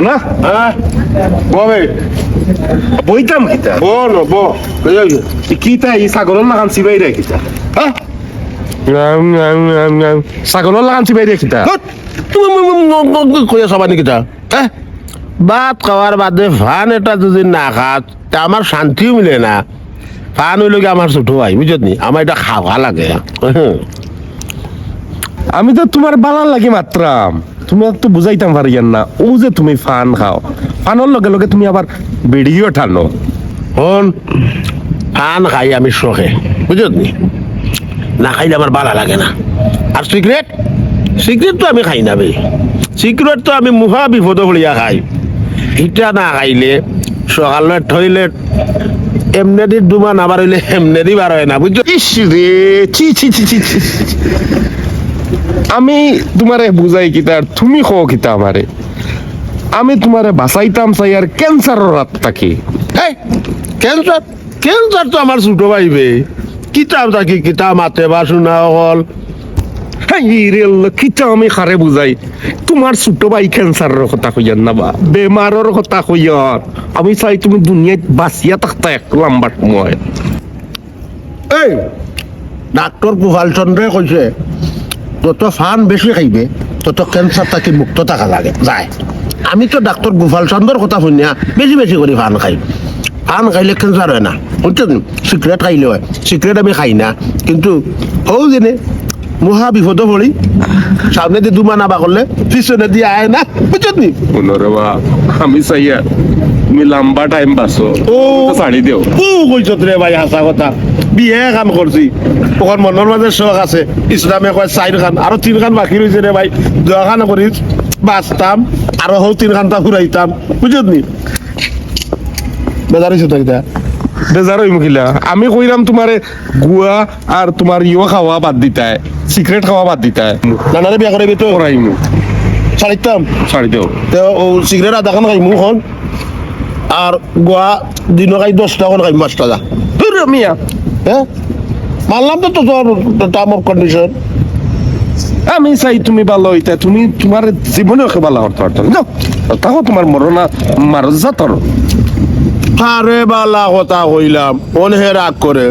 না হ্যাঁ ববে বইতাম কিতা বল বো কিতা এই ছাগলের লাগান চিবাই রে কিতা হ্যাঁ ছাগলের লাগান চিবাই রে কিতা তুমি কই আছা মানে কিটা হ্যাঁ ভাত খাওয়ার বাদে ফান এটা যদি না খাত তা আমার শান্তিও মিলে না। ফান হইলে আমার ছোট ভাই বুঝত নি? আমার এটা খাওয়া লাগে। আমি তো তোমার বালার লাগে মাত্রাম তুমি তো বুঝাইতাম পারিয়ান না ও যে তুমি ফান খাও ফানের লগে লগে তুমি আবার বেড়িও ঠানো হন ফান খাই আমি শখে বুঝত নি? না খাইলে আমার ভালো লাগে না। আর সিগারেট সিগারেট তো আমি খাই না বে সিগারেট তো আমি মুহা বিপদ হলিয়া খাই। ইটা না খাইলে সকালে টয়লেট এমনেদি দুমান আবার হইলে এমনেদি বার হয় না বুঝছ ইস রে ছি ছি ছি ছি। আমি তোমারে বুঝাই কিতা আর তুমি খো কিতা আমারে। আমি তোমারে বাঁচাইতাম চাই আর ক্যান্সারের রাত থাকি। এই ক্যান্সার ক্যান্সার তো আমার ছোট ভাইবে। কিতাব থাকি কিতাব মাতে বা শোনা হল কিতা আমি খারে বুঝাই তোমার ছোট ভাই ক্যান্সারের কথা কইয়ার না বা? বেমারের কথা কইয়ার আমি চাই তুমি দুনিয়াত বাঁচিয়া থাকতা এক লম্বা সময় এই ডাক্তর গোপাল চন্দ্রে কৈছে তত ফান বেশি খাইবে, তত ক্যান্সার থাকি মুক্ত থাকা লাগে, যায়। আমি তো ডাক্তর গোপাল চন্দ্রর কথা শুনিয়া বেশি বেশি করে ফান খাই। ফান খাইলে ক্যান্সার হয় না। বুঝছেন সিগারেট খাইলে হয়। সিগারেট আমি খাই না। কিন্তু হও জেনে মহা বিপদ পড়ি। সামনে দিয়ে দুমা নাবা করলে পিছনে দিয়ে আয় না বুঝছেন নি? মনোরে বা আমি চাই তুমি লম্বা টাইম বাঁচো ও ছাড়ি দেও। ও কইছত রে ভাই হাসা কথা। বিহে কাম করছি ওখান মনের মাঝে শখ আছে। ইসলামে কয় চাইর খান আরও তিন খান বাকি রয়েছে রে ভাই। দোয়া খান করি বাঁচতাম আরও হও তিন খানটা ফুরাইতাম বুঝত নি? বেজার হয়েছে তো এটা বেজার হইম কিলা আমি কইরাম তোমারে গুয়া আর তোমার ইয়ে খাওয়া বাদ দিতায় সিগারেট খাওয়া বাদ দিতায় নানারে বিয়া করে তো? করাইমু। ছাড়ি দেও। তো ও সিগারেট আধা খান খাই মুখন আর গোয়া দিন খাই দশটা খান খাই পাঁচটা যা। মিয়া। হ্যাঁ মানলাম তো তো তোর টার্ম অফ কন্ডিশন আমি চাই তুমি ভালো হইতা। তুমি তোমার জীবনে ওকে ভালো হতে পারতো। না তাও তোমার মরনা মার যাতর আরে বালা কথা কইলাম অনহে রাগ করে।